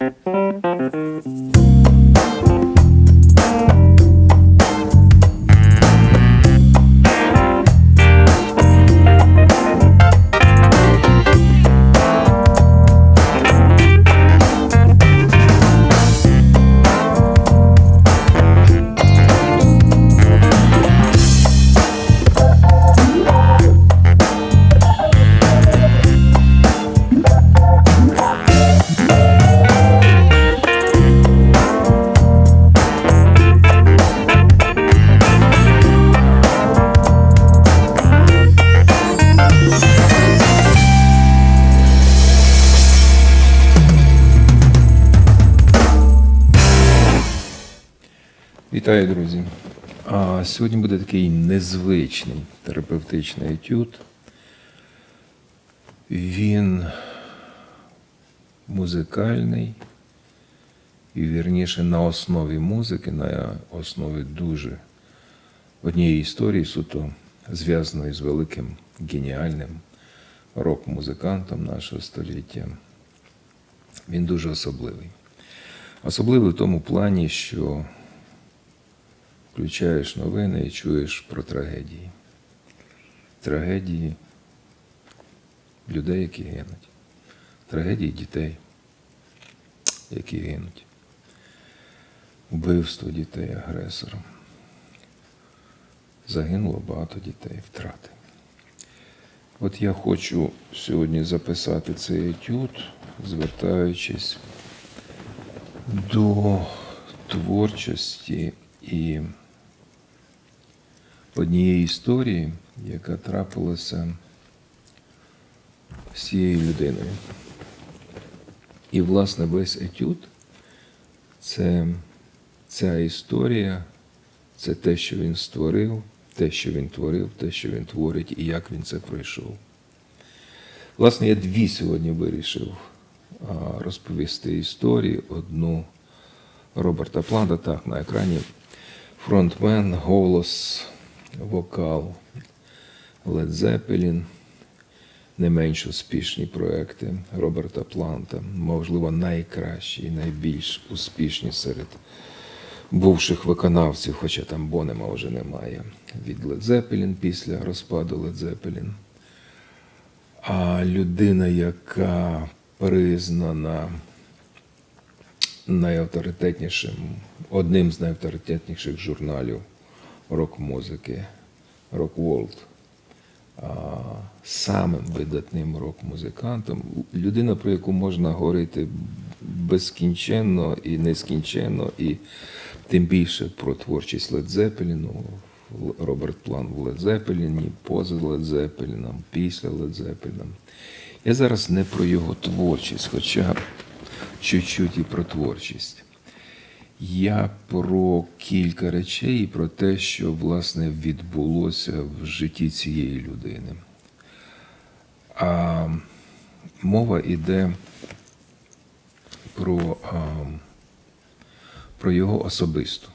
Thank you. Вітаю, друзі. А сьогодні буде такий незвичний терапевтичний етюд. Він музикальний, і вірніше на основі музики, на основі дуже однієї історії, суто зв'язаної з великим геніальним рок-музикантом нашого століття. Він дуже особливий. Особливий в тому плані, що включаєш новини і чуєш про трагедії. Трагедії людей, які гинуть. Трагедії дітей, які гинуть. Вбивство дітей агресором. Загинуло багато дітей, втрати. От я хочу сьогодні записати цей етюд, звертаючись до творчості і однієї історії, яка трапилася з цією людиною. І, власне, весь етюд це ця історія, це те, що він створив, те, що він творив, те, що він творить, і як він це пройшов. Власне, я дві сьогодні вирішив розповісти історії. Одну Роберта Планта, так, на екрані фронтмен, голос, вокал Led Zeppelin, не менш успішні проекти Роберта Планта, можливо, найкращі і найбільш успішні серед бувших виконавців, хоча там Бонема вже немає. Від Led Zeppelin після розпаду Led Zeppelin. А людина, яка признана найавторитетнішим, одним з найавторитетніших журналів рок-музики а, самим видатним рок-музикантом, людина, про яку можна говорити безкінченно і нескінченно, і тим більше про творчість Zeppelin, Роберт План в Zeppelin, поза Zeppelin, після Led Я зараз не про його творчість, хоча чуть-чуть і про творчість. Я про кілька речей і про те, що власне відбулося в житті цієї людини. А мова йде про, а, про його особисту,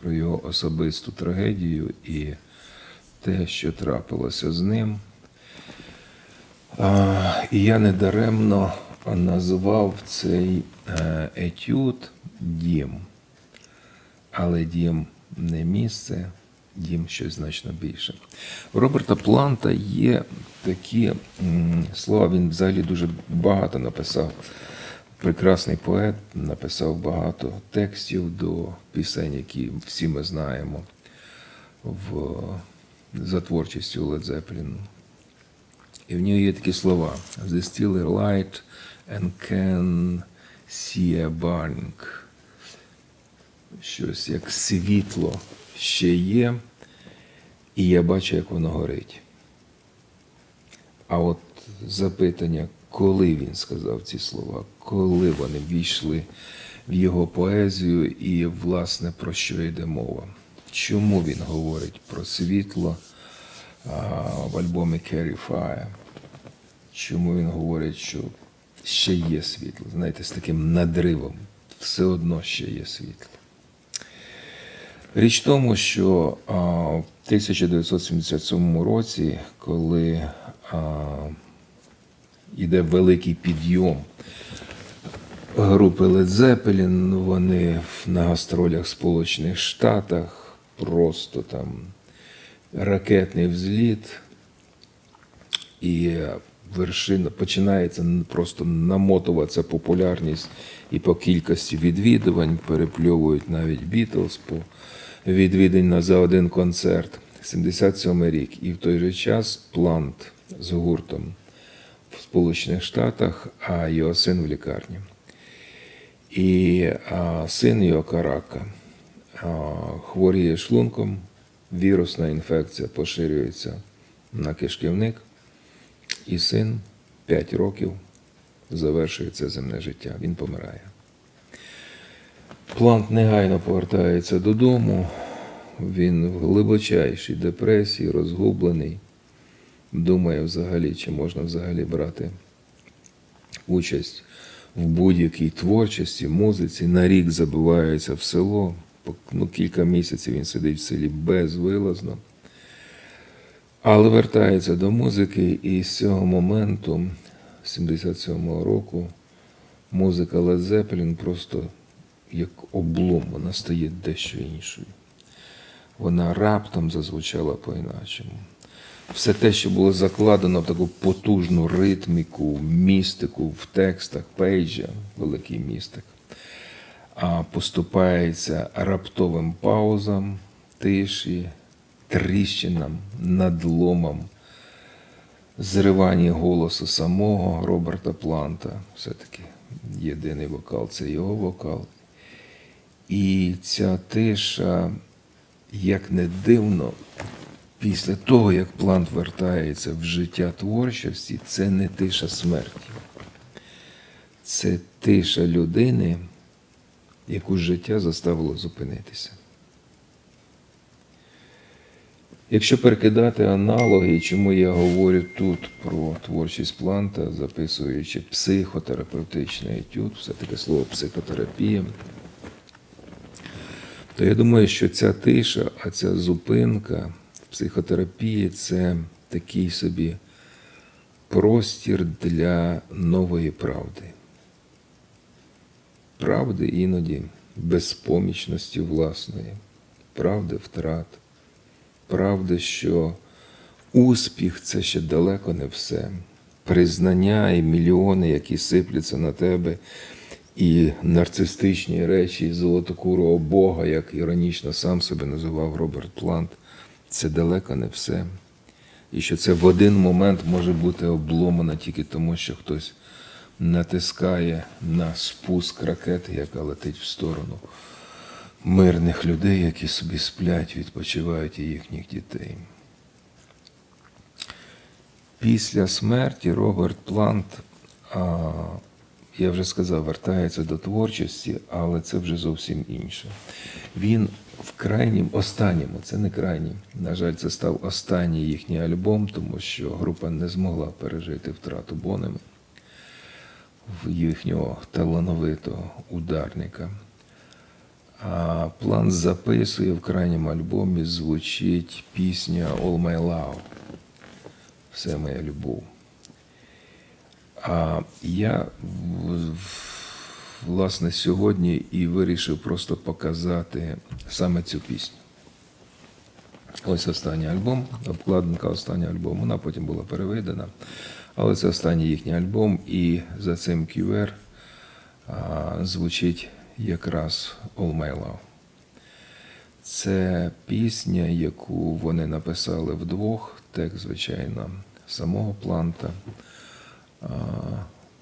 про його особисту трагедію і те, що трапилося з ним. А, І я недаремно назвав цей е, етюд дім. Але дім не місце, дім щось значно більше. У Роберта Планта є такі слова, він взагалі дуже багато написав. Прекрасний поет, написав багато текстів до пісень, які всі ми знаємо в, за творчістю Led І в нього є такі слова: The still light and can see a burning. Щось як світло ще є, і я бачу, як воно горить. А от запитання, коли він сказав ці слова, коли вони війшли в його поезію, і, власне, про що йде мова? Чому він говорить про світло а, в альбомі Carry Fire? Чому він говорить, що ще є світло? Знаєте, з таким надривом, все одно ще є світло. Річ в тому, що а, в 1977 році, коли а, йде великий підйом групи Led Zeppelin, вони на гастролях в Сполучених Штатах, просто там ракетний взліт, і вершина починається просто намотуватися популярність і по кількості відвідувань перепльовують навіть Бітлз по відвідань за один концерт. 77 рік. І в той же час Плант з гуртом в Сполучених Штатах, а його син в лікарні. І а, син його Карака а, хворіє шлунком, вірусна інфекція поширюється на кишківник, і син 5 років завершує це земне життя. Він помирає. Плант негайно повертається додому. Він в глибочайшій депресії, розгублений. Думає взагалі, чи можна взагалі брати участь в будь-якій творчості, музиці. На рік забивається в село. Ну, кілька місяців він сидить в селі безвилазно. Але вертається до музики, і з цього моменту, 77-го року, музика Led Zeppelin просто як облом, вона стає дещо іншою. Вона раптом зазвучала по-іначому. Все те, що було закладено в таку потужну ритміку, містику в текстах Пейджа, великий містик, а поступається раптовим паузам, тиші, тріщинам, надломам, зриванні голосу самого Роберта Планта. Все-таки єдиний вокал це його вокал. І ця тиша, як не дивно, після того, як плант вертається в життя творчості, це не тиша смерті. Це тиша людини, яку життя заставило зупинитися. Якщо перекидати аналоги, чому я говорю тут про творчість планта, записуючи психотерапевтичний етюд, все-таки слово психотерапія, то я думаю, що ця тиша, а ця зупинка в психотерапії це такий собі простір для нової правди. Правди іноді безпомічності власної, правди втрат, правди, що успіх це ще далеко не все. Признання і мільйони, які сипляться на тебе, і нарцистичні речі, і золотокурого Бога, як іронічно сам себе називав Роберт Плант, це далеко не все. І що це в один момент може бути обломано тільки тому, що хтось натискає на спуск ракети, яка летить в сторону мирних людей, які собі сплять, відпочивають і їхніх дітей. Після смерті Роберт Плант, а, я вже сказав, вертається до творчості, але це вже зовсім інше. Він в крайнім, останньому, це не крайнім, на жаль, це став останній їхній альбом, тому що група не змогла пережити втрату Бонема, їхнього талановитого ударника. А план записує в крайньому альбомі звучить пісня All My Love. Все моя любов. А я власне сьогодні і вирішив просто показати саме цю пісню. Ось останній альбом, обкладинка останнього альбому. Вона потім була переведена. Але це останній їхній альбом, і за цим QR звучить якраз All My Love. Це пісня, яку вони написали вдвох. Текст, звичайно, самого планта.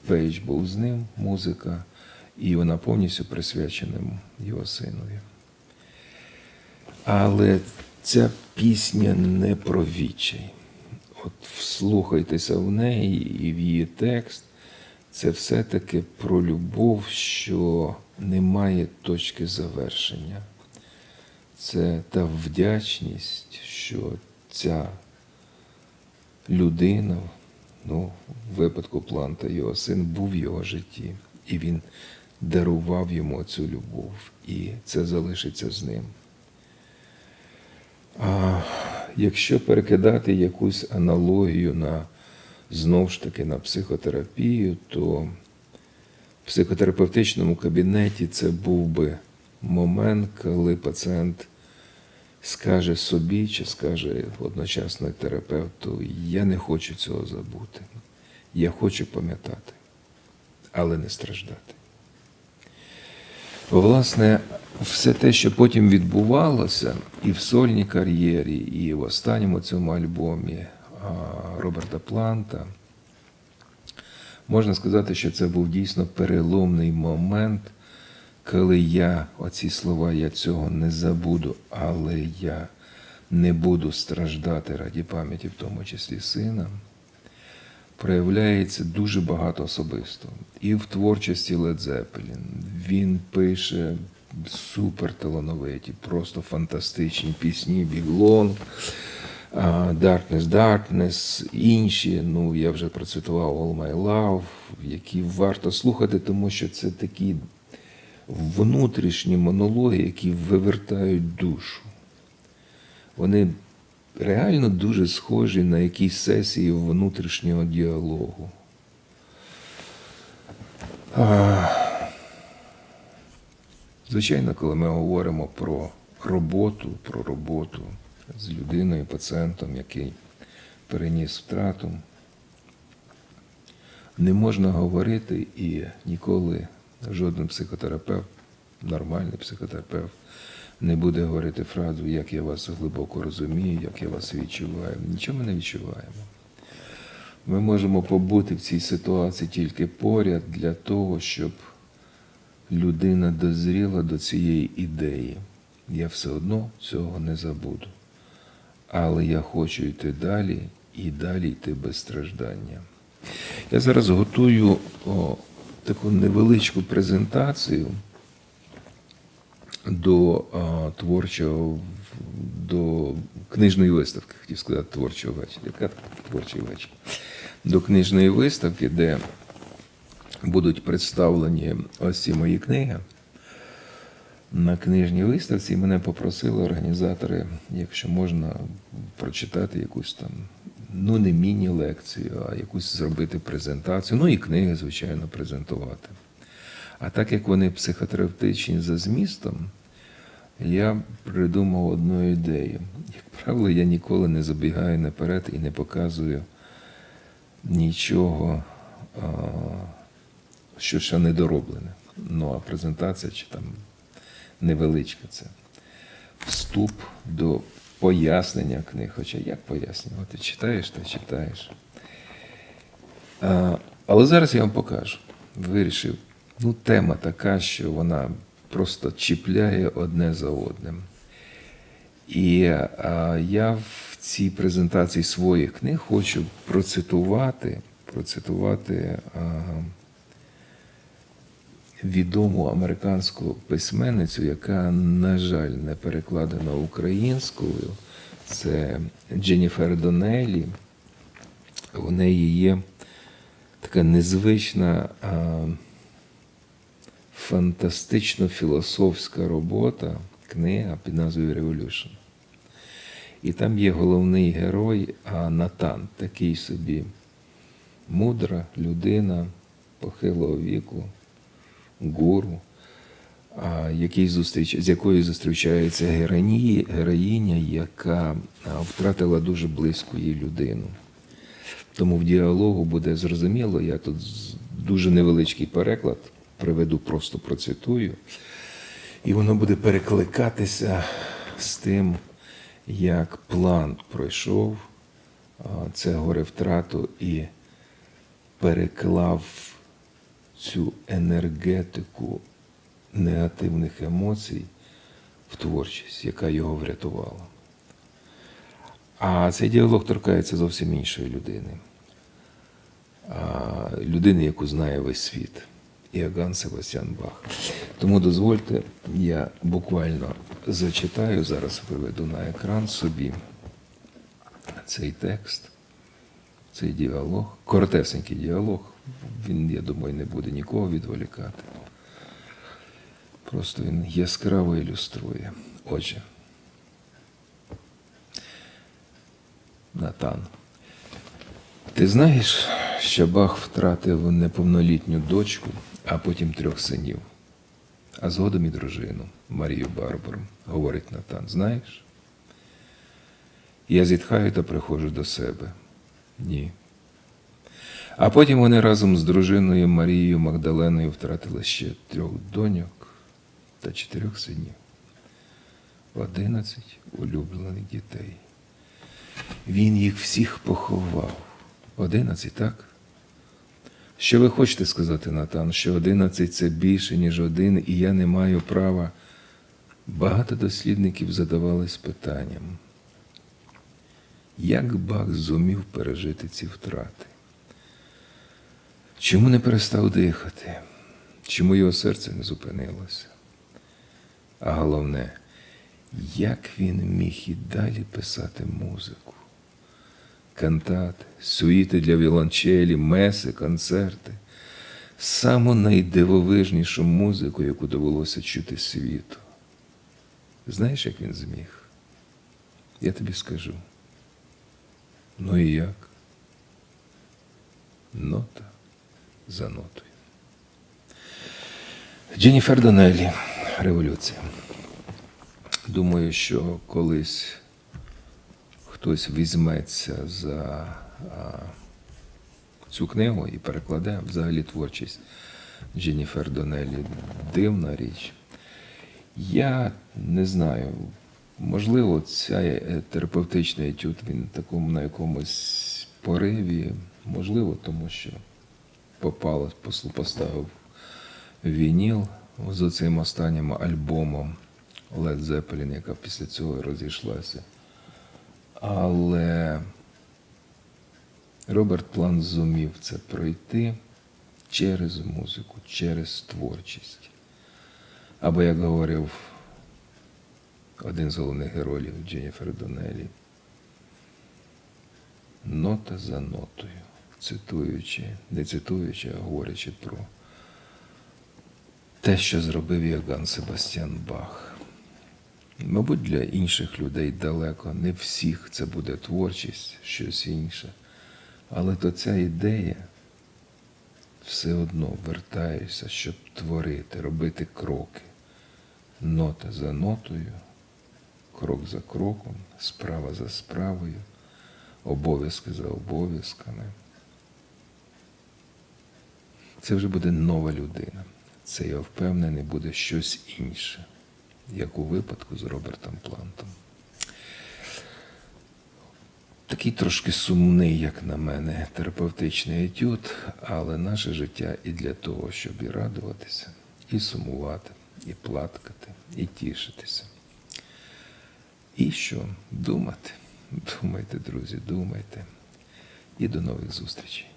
Пейдж був з ним, музика, і вона повністю присвячена його синові. Але ця пісня не про відчай. От вслухайтеся в неї і в її текст. Це все-таки про любов, що не має точки завершення. Це та вдячність, що ця людина, ну, в випадку Планта, його син, був в його житті, і він дарував йому цю любов, і це залишиться з ним. А якщо перекидати якусь аналогію на знов ж таки на психотерапію, то психотерапевтичному кабінеті це був би момент, коли пацієнт скаже собі чи скаже одночасно терапевту, я не хочу цього забути. Я хочу пам'ятати, але не страждати. Власне, все те, що потім відбувалося і в сольній кар'єрі, і в останньому цьому альбомі Роберта Планта, можна сказати, що це був дійсно переломний момент, коли я, оці слова, я цього не забуду, але я не буду страждати раді пам'яті, в тому числі сина, проявляється дуже багато особисто. І в творчості Zeppelin. Він пише супер талановиті, просто фантастичні пісні, а, Darkness, Darkness, інші. Ну, я вже процитував All My Love, які варто слухати, тому що це такі внутрішні монологи, які вивертають душу. Вони реально дуже схожі на якісь сесії внутрішнього діалогу. Звичайно, коли ми говоримо про роботу, про роботу з людиною, пацієнтом, який переніс втрату, не можна говорити і ніколи жоден психотерапевт, нормальний психотерапевт, не буде говорити фразу, як я вас глибоко розумію, як я вас відчуваю. Нічого ми не відчуваємо. Ми можемо побути в цій ситуації тільки поряд для того, щоб людина дозріла до цієї ідеї. Я все одно цього не забуду. Але я хочу йти далі і далі йти без страждання. Я зараз готую о, таку невеличку презентацію до а, творчого до книжної виставки, хотів сказати творчого вечора. Яка творчий вечір? До книжної виставки, де будуть представлені ось ці мої книги. На книжній виставці мене попросили організатори, якщо можна, прочитати якусь там, ну не міні-лекцію, а якусь зробити презентацію. Ну і книги, звичайно, презентувати. А так як вони психотерапевтичні за змістом, я придумав одну ідею. Як правило, я ніколи не забігаю наперед і не показую нічого, що ще не дороблене. Ну, а презентація чи там невеличка це вступ до пояснення книг. Хоча як пояснювати? Читаєш та читаєш. А, але зараз я вам покажу. Вирішив. Ну, тема така, що вона просто чіпляє одне за одним. І а, я в цій презентації своїх книг хочу процитувати, процитувати а, відому американську письменницю, яка, на жаль, не перекладена українською. Це Дженніфер Донелі. У неї є така незвична. А, фантастично-філософська робота, книга під назвою Revolution. І там є головний герой а Натан, такий собі мудра людина похилого віку, гуру, який зустріч, з якою зустрічається героїня, героїня, яка втратила дуже близьку їй людину. Тому в діалогу буде зрозуміло, я тут дуже невеличкий переклад приведу, просто процитую, і воно буде перекликатися з тим, як план пройшов це горе втрату і переклав цю енергетику негативних емоцій в творчість, яка його врятувала. А цей діалог торкається зовсім іншої людини. Людини, яку знає весь світ. Іоганн Себастьян Бах. Тому дозвольте, я буквально зачитаю, зараз виведу на екран собі цей текст, цей діалог, коротесенький діалог. Він, я думаю, не буде нікого відволікати. Просто він яскраво ілюструє. Отже. Натан. Ти знаєш, що Бах втратив неповнолітню дочку, а потім трьох синів, а згодом і дружину Марію Барбару, говорить Натан. Знаєш? Я зітхаю та приходжу до себе. Ні. А потім вони разом з дружиною Марією Магдаленою втратили ще трьох доньок та чотирьох синів, одинадцять улюблених дітей. Він їх всіх поховав. Одинадцять, так? Що ви хочете сказати, Натан, що одинадцять це більше, ніж один, і я не маю права. Багато дослідників задавались питанням, як Бах зумів пережити ці втрати? Чому не перестав дихати? Чому його серце не зупинилося? А головне, як він міг і далі писати музику? Кантати, сюїти для віолончелі, меси, концерти, саму найдивовижнішу музику, яку довелося чути світу. Знаєш, як він зміг? Я тобі скажу. Ну і як? Нота за нотою. Дженніфер Донеллі. Революція. Думаю, що колись хтось візьметься за цю книгу і перекладе взагалі творчість Дженніфер Донеллі. Дивна річ. Я не знаю, можливо, ця терапевтичний етюд він такому на якомусь пориві, можливо, тому що попало, поставив вініл з цим останнім альбомом Led Zeppelin, яка після цього розійшлася. Але Роберт План зумів це пройти через музику, через творчість. Або, як говорив один з головних героїв Дженніфер Донелі, нота за нотою, цитуючи, не цитуючи, а говорячи про те, що зробив Йоган Себастьян Бах. Мабуть, для інших людей далеко, не всіх це буде творчість, щось інше. Але то ця ідея все одно вертаєшся, щоб творити, робити кроки. Нота за нотою, крок за кроком, справа за справою, обов'язки за обов'язками. Це вже буде нова людина. Це, я впевнений, буде щось інше, як у випадку з Робертом Плантом. Такий трошки сумний, як на мене, терапевтичний етюд, але наше життя і для того, щоб і радуватися, і сумувати, і плакати, і тішитися. І що? Думати. Думайте, друзі, думайте. І до нових зустрічей.